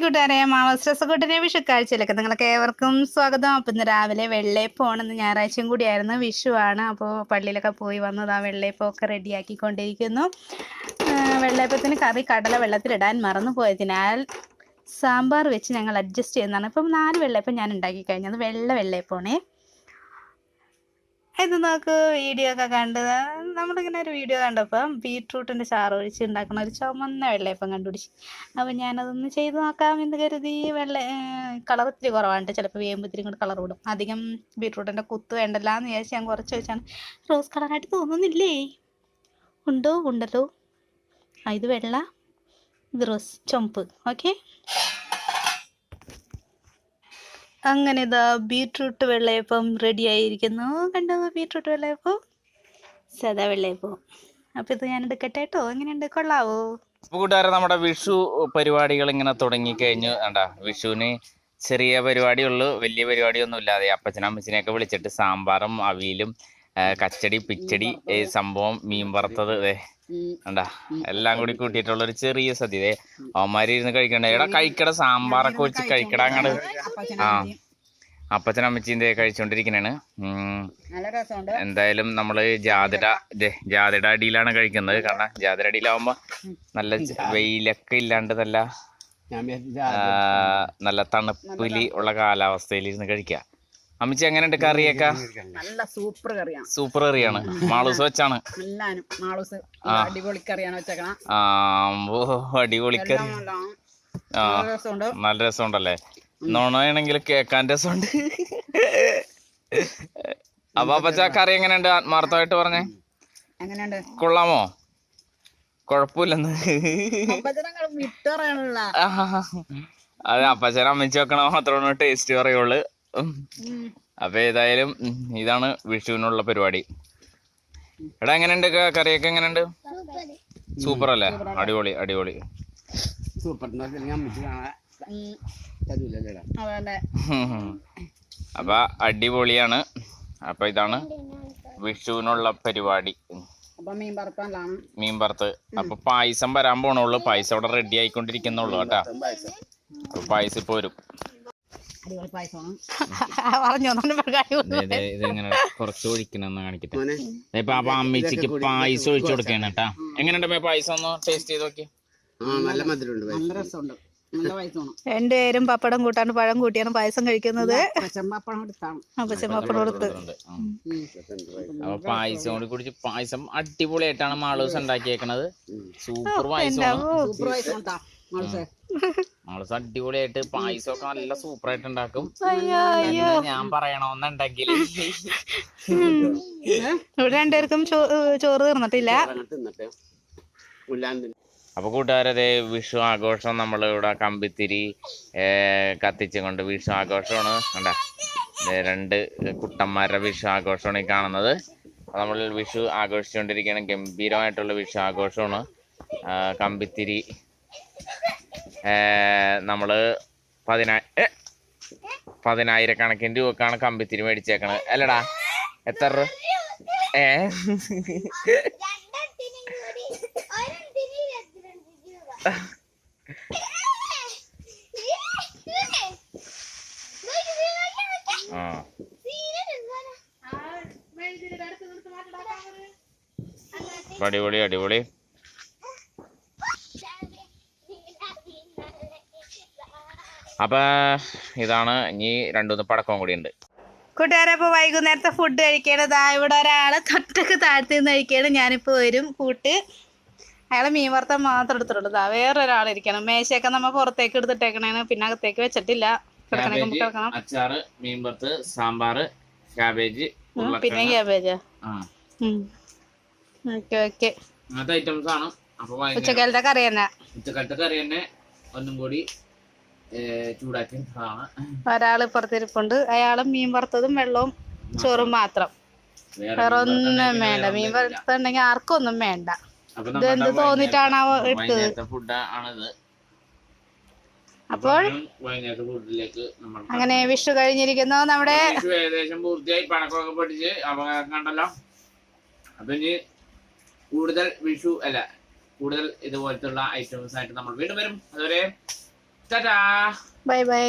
കൂട്ടുകാരെ. മാവസ്ട്രസ് കൂട്ടിനെ വിഷുക്കാഴ്ചയിലൊക്കെ നിങ്ങൾക്ക് ഏവർക്കും സ്വാഗതം. അപ്പം ഇന്ന് രാവിലെ വെള്ളയപ്പമാണ് ഞായറാഴ്ചയും കൂടിയായിരുന്നു. വിഷുവാണ് അപ്പോൾ പള്ളിയിലൊക്കെ പോയി വന്നത് ആ വെള്ളയപ്പമൊക്കെ റെഡിയാക്കിക്കൊണ്ടിരിക്കുന്നു. വെള്ളയപ്പത്തിന് കറി കടല വെള്ളത്തിലിടാൻ മറന്നു പോയതിനാൽ സാമ്പാർ വെച്ച് ഞങ്ങൾ അഡ്ജസ്റ്റ് ചെയ്യുന്നതാണ്. ഇപ്പം നാല് വെള്ളയപ്പം ഞാൻ ഉണ്ടാക്കി കഴിഞ്ഞത്. വെള്ള വെള്ളയപ്പമാണേ. ഇത് നോക്ക് വീഡിയോ ഒക്കെ കണ്ട് നമ്മളിങ്ങനെ ഒരു വീഡിയോ കണ്ടപ്പം ബീട്രൂട്ടിന്റെ ചാറ് ഒഴിച്ച് ഉണ്ടാക്കുന്ന ഒരു ചുമന്ന വെള്ളയപ്പം കണ്ടുപിടിച്ച്. അപ്പം ഞാനതൊന്ന് ചെയ്ത് നോക്കാം എന്ന് കരുതി വെള്ള കളർ ഇത്തിരി കുറവാണ്. ചിലപ്പോൾ വേമ്പ് ഇത്തിരി കൂടെ കളർ വിടും. അധികം ബീട്രൂട്ടിന്റെ കുത്ത് വേണ്ടല്ല എന്ന് വിചാരിച്ച് ഞാൻ കുറച്ച് വെച്ചാണ്. റോസ് കളറായിട്ട് തോന്നുന്നില്ലേ? ഉണ്ടോ? ഉണ്ടല്ലോ. ആ ഇത് വെള്ള ഇത് റോസ് ചുമപ്പ്. ഓക്കെ? അങ്ങനെ ഇതാ ബീട്രൂട്ട് വെള്ളയപ്പം റെഡി ആയിരിക്കുന്നു. കണ്ടോ ബീട്രൂട്ട് വെള്ളയപ്പം? സാധാ വെള്ളയപ്പം. അപ്പോൾ ഇത് ഞാൻ എടുക്കട്ടെ കേട്ടോ എങ്ങനെയുണ്ട്? കൊള്ളാവോ? അപ്പൊ കൂട്ടുകാരെ നമ്മുടെ വിഷു പരിപാടികൾ ഇങ്ങനെ തുടങ്ങി കഴിഞ്ഞു കണ്ടാ വിഷുവിന് ചെറിയ പരിപാടിയുള്ളൂ. വലിയ പരിപാടിയൊന്നും ഇല്ലാതെ അപ്പച്ചനും അമ്മച്ചനെയൊക്കെ വിളിച്ചിട്ട് സാമ്പാറും അവിയലും കച്ചടി പിച്ചടി സംഭവം മീൻ വറുത്തത് ദേ കണ്ടാ എല്ലാം കൂടി കൂട്ടിയിട്ടുള്ള ഒരു ചെറിയ സദ്യ അവന്മാര് ഇരുന്ന് കഴിക്കണ്ട? എടാ കഴിക്കട സാമ്പാറൊക്കെ വെച്ച് കഴിക്കട അങ്ങോട്ട് ആ. അപ്പച്ചനും അമ്മച്ചിയും കഴിച്ചുകൊണ്ടിരിക്കുന്നതാണ് കഴിച്ചോണ്ടിരിക്കണേണ്. നല്ല രസമുണ്ട്. എന്തായാലും നമ്മൾ ജാതിട ദേ, ജാതിര അടിയിലാണ് കഴിക്കുന്നത്. കാരണം ജാതിര അടിയിലാവുമ്പോ നല്ല വെയിലൊക്കെ ഇല്ലാണ്ട് നല്ല നല്ല തണുപ്പിൽ ഉള്ള കാലാവസ്ഥയിൽ ഇരുന്ന് കഴിക്കുക അമ്മച്ചി എങ്ങനെയുണ്ട് കറിയൊക്കെ? നല്ല സൂപ്പർ കറിയാണ് സൂപ്പർ കറിയാണ്. മാളൂസ് വെച്ചാണ്. മാളൂസ് അടിപൊളി കറിയാണ് വെച്ചേക്കണം. ആ ഓ അടിപൊളി കറി. ആ നല്ല രസമുണ്ട്. നല്ല രസമുണ്ടല്ലേ? നോണാണെങ്കിൽ കേക്കാൻ രസമുണ്ട്. അപ്പൊ അപ്പച്ചാ കറി എങ്ങനെയുണ്ട്? ആത്മാർത്ഥമായിട്ട് പറഞ്ഞേ. കൊള്ളാമോ? കൊഴപ്പില്ലെന്ന്. അതെ അപ്പച്ചൻ അമ്മച്ചി വെക്കണ മാത്രമാണ് ടേസ്റ്റ് പറയുള്ളു. അപ്പൊ ഏതായാലും ഇതാണ് വിഷുവിനുള്ള പരിപാടി. എടാ എങ്ങനെയുണ്ട് കറിയൊക്കെ എങ്ങനെയുണ്ട്? സൂപ്പർ അല്ലേ അടിപൊളി അടിപൊളി. സൂപ്പർ. അപ്പൊ അടിപൊളിയാണ്. അപ്പൊ ഇതാണ് വിഷുവിനുള്ള പരിപാടി. അപ്പൊ മീൻ പറത്ത് മീൻ വറുത്ത്. അപ്പൊ പായസം വരാൻ പോണുള്ളൂ. പായസം അവിടെ റെഡി ആയിക്കൊണ്ടിരിക്കുന്നുള്ളൂ കേട്ടാ. പായസം ഇപ്പൊ വരും. അടിപൊളി പായസമാണ് പറഞ്ഞു ഇത് ഇങ്ങനെ കുറച്ച് ഒഴിക്കണമെന്ന് കാണിക്കട്ടെ. ഇപ്പൊ അപ്പൊ അമ്മച്ചിക്ക് പായസം ഒഴിച്ചു കൊടുക്കണം കേട്ടാ. എങ്ങനെയുണ്ട് പായസം ഒന്ന് ടേസ്റ്റ് ചെയ്ത് നോക്കി നല്ല മധുരമുണ്ട് നല്ല പായസമാണ് രണ്ടുപേരും പപ്പടം കൂട്ടാണ്ട് പഴം കൂട്ടിയാണ് പായസം കഴിക്കുന്നത്. കൊടുത്ത് അപ്പൊ പായസം കൂടി കുടിച്ച് പായസം അടിപൊളിയായിട്ടാണ് മാളൂസ് ഉണ്ടാക്കിയേക്കണത്. സൂപ്പർ പായസമാണ് സൂപ്പർ പായസം ഒക്കെ മാളൂസേ മാളൂസ് അടിപൊളിയായിട്ട് പായസമൊക്കെ നല്ല സൂപ്പർ ആയിട്ട് ഉണ്ടാക്കും ഞാൻ പറയണോന്നുണ്ടെങ്കിൽ. ഇവിടെ രണ്ടുപേർക്കും ചോറ് തീർന്നിട്ടില്ല. അപ്പൊ കൂട്ടുകാരതെ വിഷു ആഘോഷം നമ്മൾ ഇവിടെ കമ്പിത്തിരി കത്തിച്ചുകൊണ്ട് കത്തിച്ചും കൊണ്ട് വിഷു ആഘോഷമാണ്. കണ്ട രണ്ട് കുട്ടന്മാരുടെ വിഷു ആഘോഷമാണ് ഈ കാണുന്നത്. നമ്മൾ വിഷു ആഘോഷിച്ചുകൊണ്ടിരിക്കുകയാണ്. ഗംഭീരമായിട്ടുള്ള വിഷു ആഘോഷമാണ്. കമ്പിത്തിരി നമ്മൾ നമ്മൾ പതിനാ ഏ, പതിനായിരക്കണക്കിന് രൂപക്കാണ് കമ്പിത്തിരി മേടിച്ചേക്കണത്. അല്ലടാ എത്ര ഏ? ആ. അടിപൊളി അടിപൊളി. അപ്പൊ ഇതാണ് ഇനി രണ്ടുമൂന്ന് പടക്കം കൂടി ഉണ്ട് കൂട്ടുകാരെ അപ്പോൾ വൈകുന്നേരത്തെ ഫുഡ് കഴിക്കേണ്ടതാ. ഇവിടെ ഒരാൾ തൊട്ടൊക്കെ താഴ്ത്തി നിന്ന് കഴിക്കുകയാണ് ഞാനിപ്പോൾ വരും കൂട്ട്. അയാൾ മീൻ വറുത്താൻ മാത്രം എടുത്തിട്ടുള്ളൂ. ദാ വേറൊരാളിരിക്കണം മേശയൊക്കെ നമ്മൾ പുറത്തേക്ക് എടുത്തിട്ടേക്കണേന് പിന്നെ അകത്തേക്ക് വെച്ചിട്ടില്ല. കിടക്കണേ മുമ്പ് കിടക്കണം. അച്ചാറ് മീൻ വറുത്ത് സാമ്പാറ് ക്യാബേജ് പിന്നെ ക്യാബേജാ. Okay okay. അങ്ങനത്തെ ഐറ്റംസ് ആണ്. അപ്പൊ ഉച്ചക്കാലത്തെ കറി തന്നെ ഉച്ചക്കാലത്തെ കറി തന്നെ ഒന്നും കൂടി ചൂടാക്കി ഒരാൾ ഇപ്പുറത്തിരിപ്പുണ്ട് അയാളും മീൻ വറുത്തതും വെള്ളവും ചോറും മാത്രം. വേറെ ഒന്നും വേണ്ട. മീൻ വറുത്തുണ്ടെങ്കിൽ ആർക്കും ഒന്നും വേണ്ട. അപ്പൊ ഇത് എന്ത് തോന്നിട്ടാണാവോ ഇട്ടത്? വൈകുന്നേരത്തെ ഫുഡ് ആണിത്. അപ്പോൾ അങ്ങനെ വിഷു കഴിഞ്ഞിരിക്കുന്നു. നമ്മുടെ ഏകദേശം പൂർത്തിയായി. പണക്കമൊക്കെ പഠിച്ച് അവ കണ്ടല്ലോ. അപ്പൊ ഇനി കൂടുതൽ വിഷു അല്ല കൂടുതൽ ഇതുപോലത്തുള്ള ഐറ്റംസ് ആയിട്ട് നമ്മൾ വീണ്ടും വരും. അതുവരെ ടാറ്റാ. Bye bye.